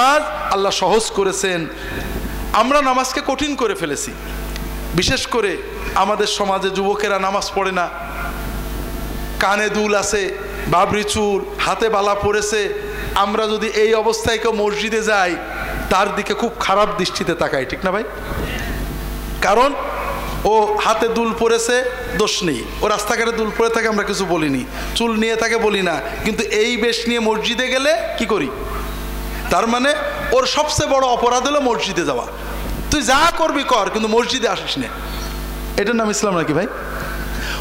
নামাজ আল্লাহ সহজ করেছেন। আমরা নামাজকে কঠিন করে ফেলেছি। বিশেষ করে আমাদের সমাজে যুবকেরা নামাজ পড়ে না। কানে দুল আছে, বাবরি চুল, হাতে বালা পড়েছে। আমরা যদি এই অবস্থায় কেউ মসজিদে যাই, তার দিকে খুব খারাপ দৃষ্টিতে তাকাই, ঠিক না ভাই? কারণ ও হাতে দুল পরেছে দোষ নেই। ও রাস্তাঘাটে দুল পরে থাকে, আমরা কিছু বলিনি। চুল নিয়ে তাকে বলি না। কিন্তু এই বেশ নিয়ে মসজিদে গেলে কি করি? তার মানে ওর সবচেয়ে বড় অপরাধ হলো মসজিদে যাওয়া। তুই যা করবি কর, কিন্তু মসজিদে আসিস না। এটার নাম ইসলাম নাকি ভাই?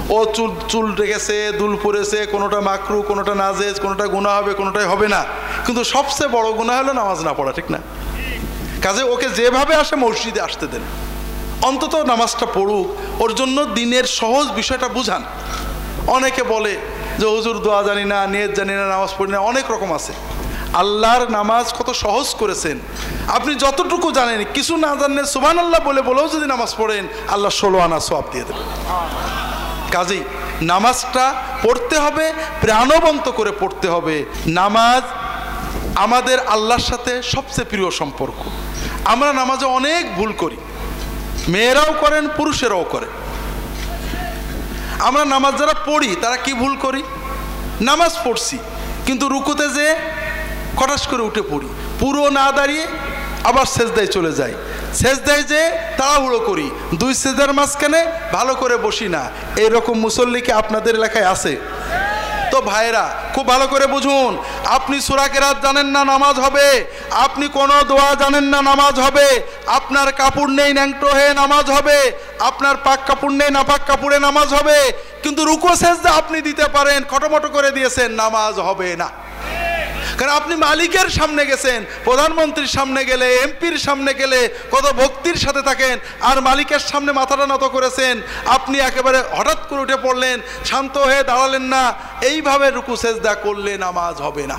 ও চুল চুল রেখেছে দুল পরেছে কোনোটা মাকরু, কোনোটা নাজেজ, কোনোটা গুণা হবে, কোনোটাই হবে না। কিন্তু সবচেয়ে বড় গুণা হলো নামাজ না পড়া, ঠিক না? কাজে ওকে যেভাবে আসে মসজিদে আসতে দেন। অন্তত নামাজটা পড়ুক, ওর জন্য দিনের সহজ বিষয়টা বুঝান। অনেকে বলে যে, হুজুর দোয়া জানি না, নিয়ত জানি না, নামাজ পড়ি না। অনেক রকম আছে। আল্লাহর নামাজ কত সহজ করেছেন। আপনি যতটুকু জানেন, কিছু না জানলে সুবান আল্লাহ বলে বলেও যদি নামাজ পড়েন, আল্লাহ ষোলো আনা সব দিয়ে দেবেন। কাজেই নামাজটা পড়তে হবে, প্রাণবন্ত করে পড়তে হবে। নামাজ আমাদের আল্লাহর সাথে সবচেয়ে প্রিয় সম্পর্ক। আমরা নামাজে অনেক ভুল করি। মেয়েরাও করেন, পুরুষেরাও করে আমরা নামাজ যারা পড়ি, তারা কি ভুল করি? নামাজ পড়ছি। কিন্তু রুকুতে যে কটাস করে উঠে পড়ি। পুরো না দাঁড়িয়ে আবার সেজদায় চলে যাই। সেজদায় যে তাড়াহুড়ো করি। দুই সেজদার মাঝখানে ভালো করে বসি না। এইরকম মুসল্লিকে আপনাদের এলাকায় আছে? তো ভাইরা খুব ভালো করে বুঝুন, আপনি সুরাকেরাত জানেন না নামাজ হবে। আপনি কোনো দোয়া জানেন না নামাজ হবে। আপনার কাপড় নেই ন্যাংটো হয়ে নামাজ হবে। আপনার পাক কাপড় নেই না পাক কাপড়ে নামাজ হবে। কিন্তু রুকো সেজদা আপনি দিতে পারেন, খটোমটো করে দিয়েছেন, নামাজ হবে না। কারণ আপনি মালিকের সামনে গেছেন, প্রধানমন্ত্রীর সামনে গেলে, এমপির সামনে গেলে কত ভক্তির সাথে থাকেন, আর মালিকের সামনে মাথাটা নত করেছেন, আপনি একেবারে হঠাৎ করে উঠে পড়লেন, শান্ত হয়ে দাঁড়ালেন না, এইভাবে রুকু সেজদা করলে নামাজ হবে না।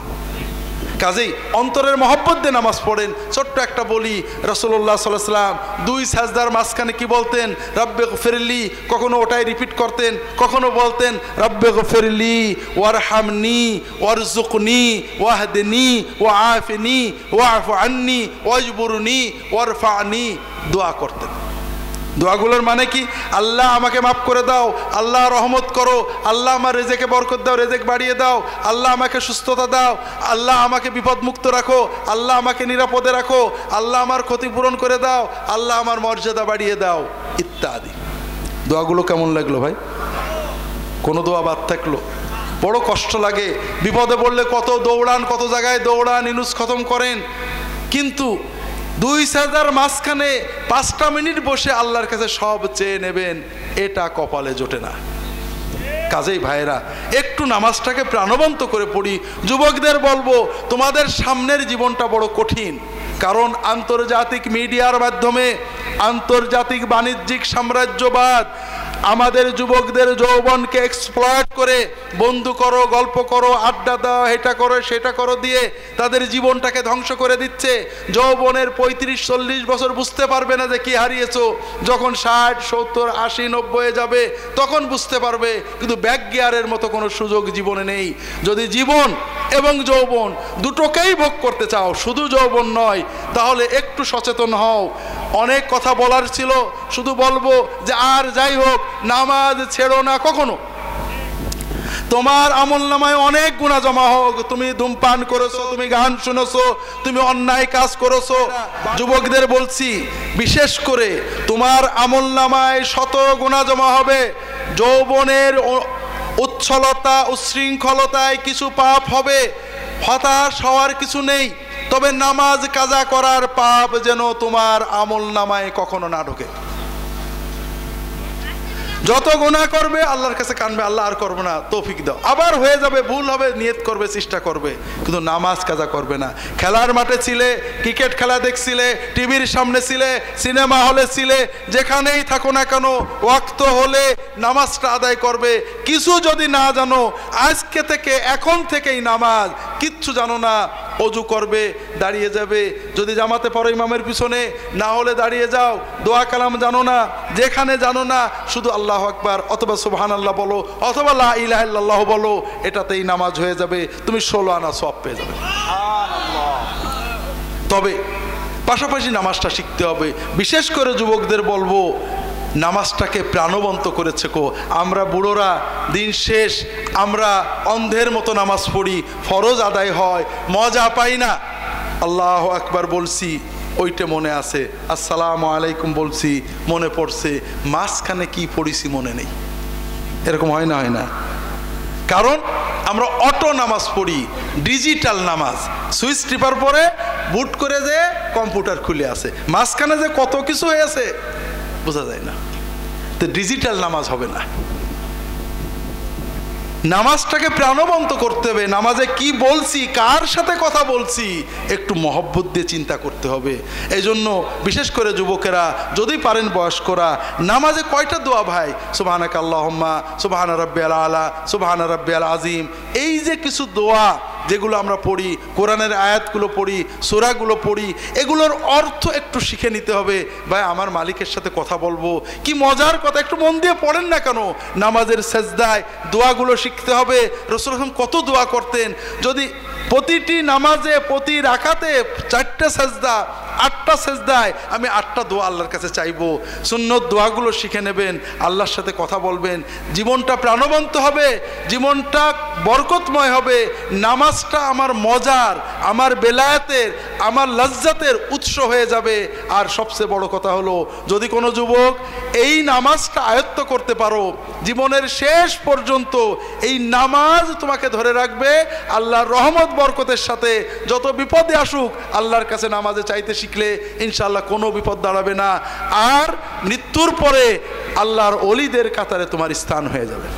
কাজেই অন্তরের মহব্বত দিয়ে নামাজ পড়েন। ছোট্ট একটা বলি রসল্লাহ সাল্লাম দুই সাজদার মাঝখানে কি বলতেন? রব্বে ফেরলি কখনো ওটাই রিপিট করতেন, কখনো বলতেন, রব্বে ফেরলি ওয়ার হামনি ওয়ার জুকনি ওয়াহদিনী ও আফিনি ওয়াফ আন্নি, ওয়াজবুরুনি ফানি দোয়া করতেন। দোয়াগুলোর মানে কি? আল্লাহ আমাকে মাফ করে দাও, আল্লাহ রহমত করো, আল্লাহ আমার রেজেকে বরকত দাও, রেজেক বাড়িয়ে দাও, আল্লাহ আমাকে সুস্থতা দাও, আল্লাহ আমাকে বিপদমুক্ত রাখো, আল্লাহ আমাকে নিরাপদে রাখো, আল্লাহ আমার ক্ষতিপূরণ করে দাও, আল্লাহ আমার মর্যাদা বাড়িয়ে দাও, ইত্যাদি। দোয়াগুলো কেমন লাগল ভাই? কোনো দোয়া বাদ থাকল? বড় কষ্ট লাগে। বিপদে পড়লে কত দৌড়ান, কত জায়গায় দৌড়ান, ইনুস খতম করেন। কিন্তু দুই সাজার মাঝখানে পাঁচটা মিনিট বসে আল্লাহর কাছে সব চেয়ে নেবেন, এটা কপালে জোটে না। কাজেই ভাইরা একটু নামাজটাকে প্রাণবন্ত করে পড়ি। যুবকদের বলব, তোমাদের সামনের জীবনটা বড় কঠিন, কারণ আন্তর্জাতিক মিডিয়ার মাধ্যমে আন্তর্জাতিক বাণিজ্যিক সাম্রাজ্যবাদ আমাদের যুবকদের যৌবনকে এক্সপ্লয়েট করে বন্ধু করো, গল্প করো, আড্ডা দাও, এটা করো, সেটা করো দিয়ে তাদের জীবনটাকে ধ্বংস করে দিচ্ছে। যৌবনের পঁয়ত্রিশ, চল্লিশ বছর বুঝতে পারবে না যে কি হারিয়েছো। যখন ষাট, সত্তর, আশি নব্বই যাবে, তখন বুঝতে পারবে। কিন্তু ব্যাক গিয়ারের মতো কোনো সুযোগ জীবনে নেই। যদি জীবন এবং যৌবন দুটোকেই ভোগ করতে চাও, শুধু যৌবন নয়, তাহলে একটু সচেতন হও। অনেক কথা বলার ছিল, শুধু বলব যে আর যাই হোক, নামাজ ছেড়ো না কখনো। তোমার আমল নামায় অনেক গুণা জমা হোক, তুমি ধূমপান করেছ, তুমি গান শুনেছো, তুমি অন্যায় কাজ করেছ। যুবকদের বলছি, বিশেষ করে তোমার আমল নামায় শত গুণা জমা হবে। যৌবনের উচ্ছলতা উচ্ছৃঙ্খলতায় কিছু পাপ হবে, হতাশ হওয়ার কিছু নেই, তবে নামাজ কাজা করার পাপ যেন তোমার আমল নামায় কখনো না ঢোকে। যত গোনা করবে, আল্লাহর কাছে কানবে, আল্লাহ আর করবে না, তৌফিক দাও। আবার হয়ে যাবে, ভুল হবে, নিয়ত করবে, চেষ্টা করবে, কিন্তু নামাজ কাজা করবে না। খেলার মাঠে ছিলে, ক্রিকেট খেলা দেখছিলে, টিভির সামনে ছিলে, সিনেমা হলে ছিলে, যেখানেই থাকো না কেন, ওয়াক্ত হলে নামাজটা আদায় করবে। কিছু যদি না জানো, আজকে থেকে, এখন থেকেই নামাজ, কিচ্ছু জানো না অজু করবে, দাঁড়িয়ে যাবে। যদি জামাতে পড়ো ইমামের পিছনে, না হলে দাঁড়িয়ে যাও। দোয়া কালাম জানো না, যেখানে জানো না, শুধু আল্লাহ আকবার, অথবা সুবহান আল্লাহ বলো, অথবা লা ইলাহ বলো, এটাতেই নামাজ হয়ে যাবে। তুমি ষোলো আনা সব পেয়ে যাবে। তবে পাশাপাশি নামাজটা শিখতে হবে। বিশেষ করে যুবকদের বলব নামাজটাকে প্রাণবন্ত করেছে কো? আমরা বুড়োরা দিন শেষ, আমরা অন্ধের মতো নামাজ পড়ি, ফরজ আদায় হয়, মজা পাই না। আল্লাহ একবার বলছি, ওইটা মনে আছে। আসসালামু আলাইকুম বলছি, মনে পড়ছে, মাঝখানে কি পড়িছি মনে নেই। এরকম হয় না হয় না। কারণ আমরা অটো নামাজ পড়ি, ডিজিটাল নামাজ। সুইচ টিপার পরে বুট করে যে কম্পিউটার খুলে আছে। মাঝখানে যে কত কিছু হয়েছে বোঝা যায় না। তো ডিজিটাল নামাজ হবে না। নামাজটাকে প্রাণবন্ত করতে হবে। নামাজে কি বলছি, কার সাথে কথা বলছি, একটু মহব্বত দিয়ে চিন্তা করতে হবে। এই জন্য বিশেষ করে যুবকেরা, যদি পারেন বয়স্করা, নামাজে কয়টা দোয়া ভাই? আল্লাহম্মা সুবাহানা রব্বি আল আলা সুবাহানা রব্বি আল আজিম এই যে কিছু দোয়া যেগুলো আমরা পড়ি, কোরআনের আয়াতগুলো পড়ি, সোরাগুলো পড়ি, এগুলোর অর্থ একটু শিখে নিতে হবে। ভাই, আমার মালিকের সাথে কথা বলব। কি মজার কথা, একটু মন দিয়ে পড়েন না কেন? নামাজের সেজদায় দোয়াগুলো শিখতে হবে। রসুল হাসান কত দোয়া করতেন? যদি প্রতিটি নামাজে, প্রতি রাখাতে চারটে সেজদা আটটা সেজদায় আমি আটটা দোয়া আল্লাহর কাছে চাইব। সুন্নত দোয়াগুলো শিখে নেবেন, আল্লাহর সাথে কথা বলবেন, জীবনটা প্রাণবন্ত হবে, জীবনটা বরকতময় হবে, নামাজটা আমার মজার, আমার বেলায়েতের, আমার লজ্জাতের উৎস হয়ে যাবে। আর সবচেয়ে বড় কথা হলো, যদি কোনো যুবক এই নামাজটা আয়ত্ত করতে পারো, জীবনের শেষ পর্যন্ত এই নামাজ তোমাকে ধরে রাখবে, আল্লাহর রহমত, বরকতের সাথে, যত বিপদে আসুক, আল্লাহর কাছে নামাজে চাইতে শিখলে ইনশাল্লাহ কোনো বিপদ দাঁড়াবে না। আর মৃত্যুর পরে আল্লাহর অলিদের কাতারে তোমার স্থান হয়ে যাবে।